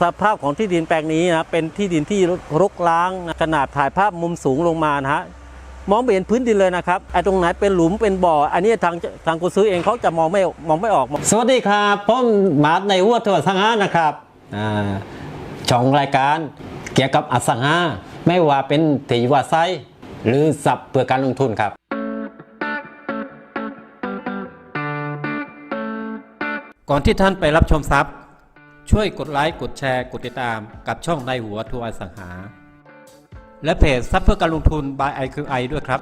สภาพของที่ดินแปลงนี้นะเป็นที่ดินที่รกร้างนะขนาดถ่ายภาพมุมสูงลงมานะฮะมองไม่เห็นพื้นดินเลยนะครับไอ้ตรงไหนเป็นหลุมเป็นบ่อ อันนี้ทางทางคนซื้อเองเขาจะมองไม่มองไม่ออก สวัสดีครับผมมาร์ทในวัวทัวร์สังหานะครับอ่าช่องรายการเกี่ยวกับอสังหาไม่ว่าเป็นที่อยู่อาศัยหรือสับเพื่อการลงทุนครับก่อนที่ท่านไปรับชมทรัพย์ ช่วยกดไลค์ กดแชร์ กดติดตามกับช่องในหัวทัวร์อสังหา และเพจทรัพเพื่อการลงทุน by IQI ด้วยครับ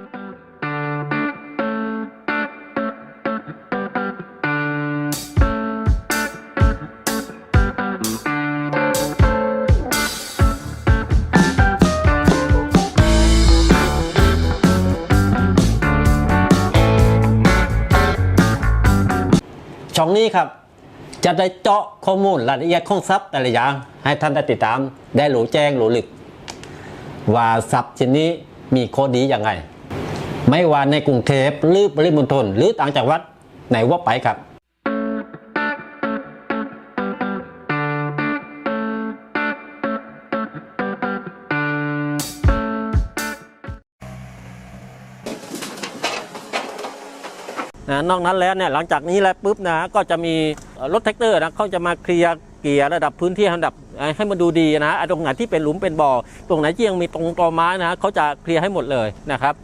ช่องนี้ครับ จะได้เจาะข้อมูลรายละเอียดของทรัพย์แต่ละอย่าง ให้ท่านได้ติดตามได้หรูแจ้งหรูลึก ว่าทรัพย์ชนนี้มีข้อดีอย่างไรไม่ว่าในกรุงเทพหรือปริมณฑลหรือต่างจังหวัดไหนว่าไปครับนะนอกนั้นแล้วเนี่ยหลังจากนี้แล้วปุ๊บนะก็จะมี รถแท็กเตอร์นะเขาจะมาเคลียร์เกียร์ระดับพื้นที่ระดับให้มันดูดีนะไอ้ตรงไหนที่เป็นหลุมเป็นบ่อตรงไหนที่ยังมีตรงตอไม้นะเขาจะเคลียร์ให้หมดเลยนะครับ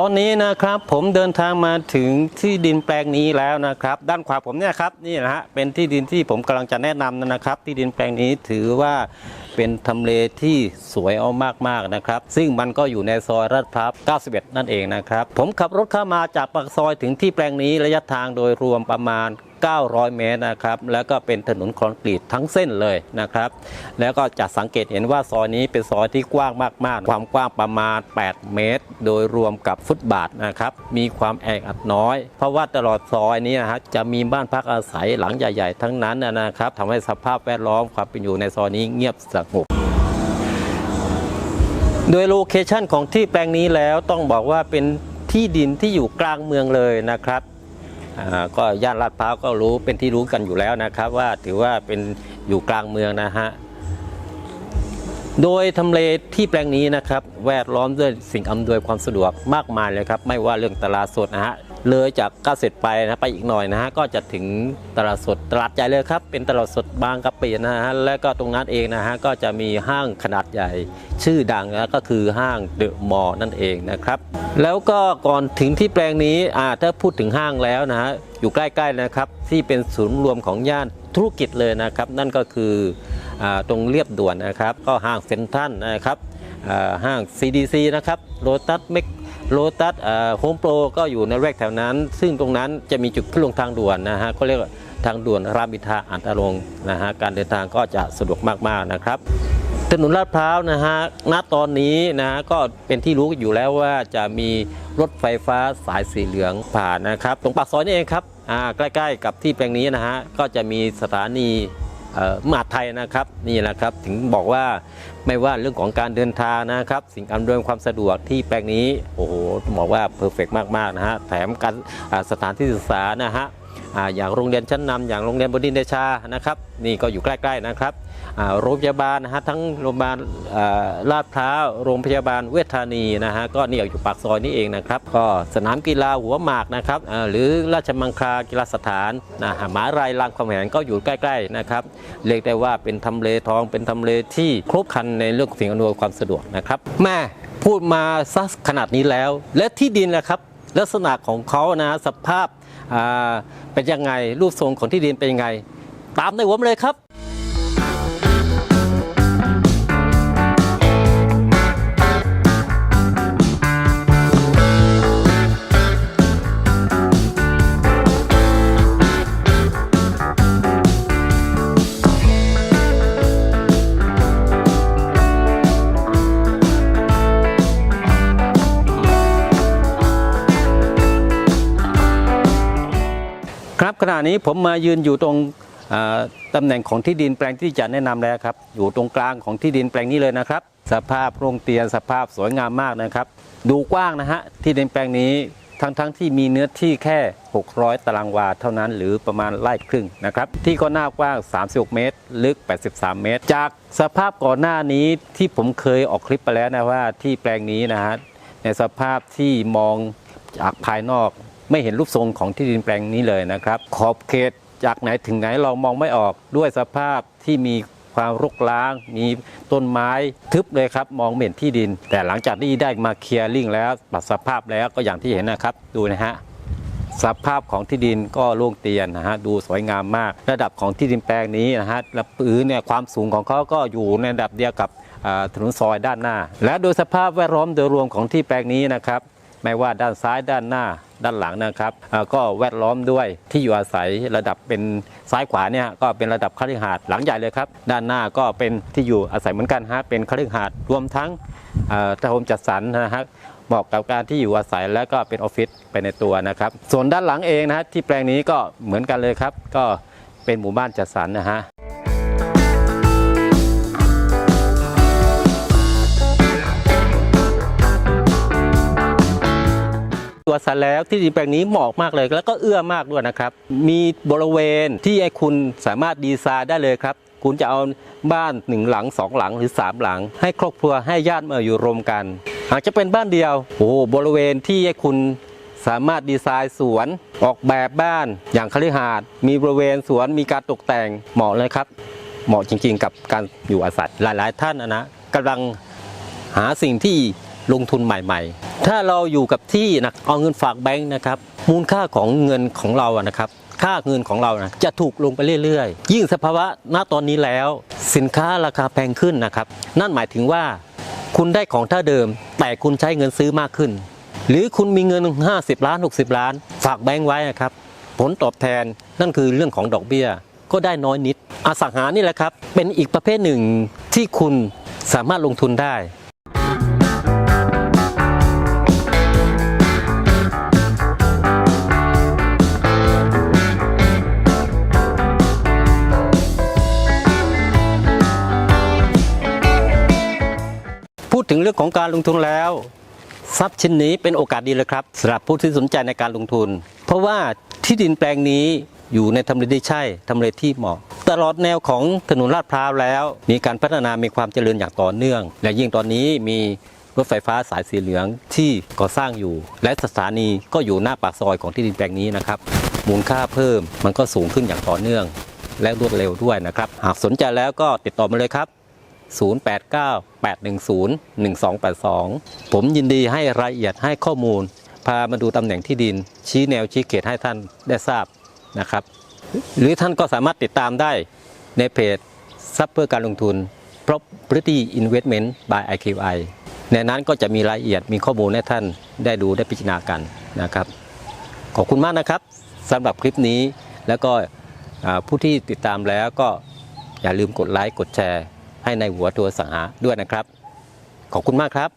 ตอนนี้นะครับผมเดินทางมาถึงที่ดินแปลงนี้แล้วนะครับ ด้านขวาผมเนี่ยครับนี่นะฮะเป็นที่ดินที่ผมกำลังจะแนะนำนะครับ ที่ดินแปลงนี้ถือว่า เป็นทำเลที่สวยเอามากๆนะครับ ซึ่งมันก็อยู่ในซอยรัดพร้าว 91 นั่นเองนะครับ ผมขับรถเข้ามาจากปากซอยถึงที่แปลงนี้ระยะทางโดยรวมประมาณ900 เมตรนะครับแล้วก็เป็นถนนคอนกรีตทั้งเส้นเลยนะครับ แล้วก็จะสังเกตเห็นว่าซอยนี้เป็นซอยที่กว้างมากๆ ความกว้างประมาณ 8 เมตร โดยรวมกับฟุตบาทนะครับมีความแออัดน้อย เพราะว่าตลอดซอยนี้นะฮะจะมีบ้านพักอาศัยหลังใหญ่ๆทั้งนั้นนะครับทำให้สภาพแวดล้อมความเป็นอยู่ในซอยนี้เงียบสงบโดยโลเคชันของที่แปลงนี้แล้วต้องบอกว่าเป็นที่ดินที่อยู่กลางเมืองเลยนะครับ ก็ย่านลาดพร้าวก็รู้เป็นที่รู้กันอยู่แล้วนะครับ ว่าถือว่าเป็นอยู่กลางเมืองนะฮะโดยทำเลที่แปลงนี้นะครับ แวดล้อมด้วยสิ่งอำนวยความสะดวกมากมายเลยครับ ไม่ว่าเรื่องตลาดสดนะฮะ เลยจากก้าเสร็จไปนะไปอีกหน่อยนะฮะก็จะถึงตลาดสดตลาดใหญ่เลยครับ เป็นตลาดสดบางกะปินะฮะและก็ตรงนั้นเองนะฮะก็จะมีห้างขนาดใหญ่ชื่อดังนะก็คือห้างเดอะมอลล์นั่นเองนะครับแล้วก็ก่อนถึงที่แปลงนี้อ่าถ้าพูดถึงห้างแล้วนะฮะอยู่ใกล้ๆนะครับที่เป็นศูนย์รวมของย่านธุรกิจเลยนะครับ นั่นก็คืออาตรงเรียบด่วนนะครับ ก็ห้างเซ็นทรัลนะครับอ่าห้าง CDC นะครับโ o ตัสเมก โ o ตัสโฮมโปรก็อยู่ในแวกแถวนั้น ซึ่งตรงนั้นจะมีจุดขึ้นลงทางด่วนนะฮะก็เรียกทางด่วนรามอินทราอันตรงนะฮะการเดินทางก็จะสะดวกมากๆนะครับถนนลาดพร้าวนะฮะ ณ ตอนนี้นะก็เป็นที่รู้อยู่แล้วว่าจะมีรถไฟฟ้าสายสีเหลืองผ่านนะครับ ตรงปากซอยนี่เองครับ อ่า ใกล้ๆ กับที่แปลงนี้นะฮะ ก็จะมีสถานี มหาดไทยนะครับนี่นะครับถึงบอกว่าไม่ว่าเรื่องของการเดินทางนะครับ สิ่งอำนวยความสะดวกที่แปลงนี้โอ้โหบอกว่าเพอร์เฟกมากๆนะฮะแถมการสถานที่ศึกษานะฮะ อย่างโรงเรียนชั้นนำอย่างโรงเรียนบดินทรเดชานะครับนี่ก็อยู่ใกล้ๆนะครับโรงพยาบาลนะฮะทั้งโรงพยาบาลลาดพร้าวโรงพยาบาลเวชธานีนะฮะก็นี่อยู่ปากซอยนี้เองนะครับก็สนามกีฬาหัวหมากนะครับหรือราชมังคลากีฬาสถานนะหามารายรามคำแหงก็อยู่ใกล้ๆนะครับเรียกได้ว่าเป็นทำเลทองเป็นทำเลที่ครบครันในเรื่องสิ่งอำนวยความสะดวกนะครับแม่พูดมาสักขนาดนี้แล้ว และที่ดินนะครับลักษณะของเขานะสภาพ เป็นยังไงรูปทรงของที่ดินเป็นยังไง ตามในหัวมาเลยครับ ขณะนี้ผมมายืนอยู่ตรงตำแหน่งของที่ดินแปลงที่จะแนะนำแล้วครับ อยู่ตรงกลางของที่ดินแปลงนี้เลยนะครับ สภาพโรงเตียนสภาพสวยงามมากนะครับ ดูกว้างนะฮะที่ดินแปลงนี้ทั้งๆทที่มีเนื้อที่แค่ 600 ตารางวาเท่านั้น หรือประมาณไร่ครึ่งนะครับ ที่ก็หน้ากว้าง 36 เมตร ลึก 83 เมตร จากสภาพก่อนหน้านี้ที่ผมเคยออกคลิปไปแล้วนะว่าที่แปลงนี้นะฮะในสภาพที่มองจากภายนอก ไม่เห็นรูปทรงของที่ดินแปลงนี้เลยนะครับ ขอบเขตจากไหนถึงไหนเรามองไม่ออกด้วยสภาพที่มีความรกร้าง มีต้นไม้ทึบเลยครับ มองไม่เห็นที่ดิน แต่หลังจากที่ได้มาเคลียร์ลิงแล้วปรับสภาพแล้วก็อย่างที่เห็นนะครับ ดูนะฮะสภาพของที่ดินก็โล่งเตียนนะฮะดูสวยงามมาก ระดับของที่ดินแปลงนี้นะฮะและพื้นเนี่ยความสูงของเขาก็อยู่ในระดับเดียวกับถนนซอยด้านหน้า และโดยสภาพแวดล้อมโดยรวมของที่แปลงนี้นะครับ ไม่ว่าด้านซ้ายด้านหน้าด้านหลังนะครับ ก็แวดล้อมด้วยที่อยู่อาศัยระดับเป็นซ้ายขวาเนี่ยก็เป็นระดับคฤหาสน์หลังใหญ่เลยครับ ด้านหน้าก็เป็นที่อยู่อาศัยเหมือนกันฮะเป็นคฤหาสน์รวมทั้งอ่อทาวน์โฮมจัดสรรนะฮะเหมาะกับการที่อยู่อาศัยและก็เป็นออฟฟิศไปในตัวนะครับ ส่วนด้านหลังเองนะฮะที่แปลงนี้ก็เหมือนกันเลยครับ ก็เป็นหมู่บ้านจัดสรรนะฮะ ตัวสันแล้วที่ดินแปลงนี้เหมาะมากเลยแล้วก็เอื้อมากด้วยนะครับ มีบริเวณที่ให้คุณสามารถดีไซน์ได้เลยครับ คุณจะเอาบ้านหนึ่งหลังสองหลังหรือสามหลัง ให้ครอบครัวให้ญาติมาอยู่รวมกันหากจะเป็นบ้านเดียวโอ้บริเวณที่ให้คุณสามารถดีไซน์สวนออกแบบบ้านอย่างคฤหาสน์มีบริเวณสวนมีการตกแต่งเหมาะเลยครับ เหมาะจริงๆ กับการอยู่อาศัยหลาย ๆ ท่านนะนะกำลังหาสิ่งที่ ลงทุนใหม่ๆ ถ้าเราอยู่กับที่นะเอาเงินฝากแบงค์นะครับมูลค่าของเงินของเราอะนะครับค่าเงินของเรานะจะถูกลงไปเรื่อยๆ ยิ่งสภาวะณตอนนี้แล้ว สินค้าราคาแพงขึ้นนะครับนั่นหมายถึงว่า คุณได้ของเท่าเดิม แต่คุณใช้เงินซื้อมากขึ้น หรือคุณมีเงิน 50 ล้าน 60 ล้าน ฝากแบงค์ไว้นะครับผลตอบแทนนั่นคือเรื่องของดอกเบี้ย ก็ได้น้อยนิด อสังหานี่แหละครับ เป็นอีกประเภทหนึ่งที่คุณสามารถลงทุนได้ พูดถึงเรื่องของการลงทุนแล้วทรัพย์ชิ้นนี้เป็นโอกาสดีเลยครับสำหรับผู้ที่สนใจในการลงทุน เพราะว่าที่ดินแปลงนี้อยู่ในทำเลที่ใช่ทำเลที่เหมาะ ตลอดแนวของถนนลาดพร้าวแล้ว มีการพัฒนามีความเจริญอย่างต่อเนื่อง และยิ่งตอนนี้มีรถไฟฟ้าสายสีเหลืองที่ก่อสร้างอยู่ และสถานีก็อยู่หน้าปากซอยของที่ดินแปลงนี้นะครับมูลค่าเพิ่มมันก็สูงขึ้นอย่างต่อเนื่อง และรวดเร็วด้วยนะครับ หากสนใจแล้วก็ติดต่อมาเลยครับ 089-810-1282 ผมยินดีให้รายละเอียดให้ข้อมูล พามาดูตำแหน่งที่ดิน ชี้แนวชี้เขตให้ท่านได้ทราบนะครับ หรือท่านก็สามารถติดตามได้ในเพจทรัพเพื่อการลงทุน Property Investment by IQI ในนั้นก็จะมีรายละเอียดมีข้อมูลให้ท่านได้ดูได้พิจารณากันนะครับ ขอบคุณมากนะครับสำหรับคลิปนี้แล้วก็ผู้ที่ติดตามแล้วก็อย่าลืมกดไลค์กดแชร์ ให้ในหัวตัวสังหาด้วยนะครับ ขอบคุณมากครับ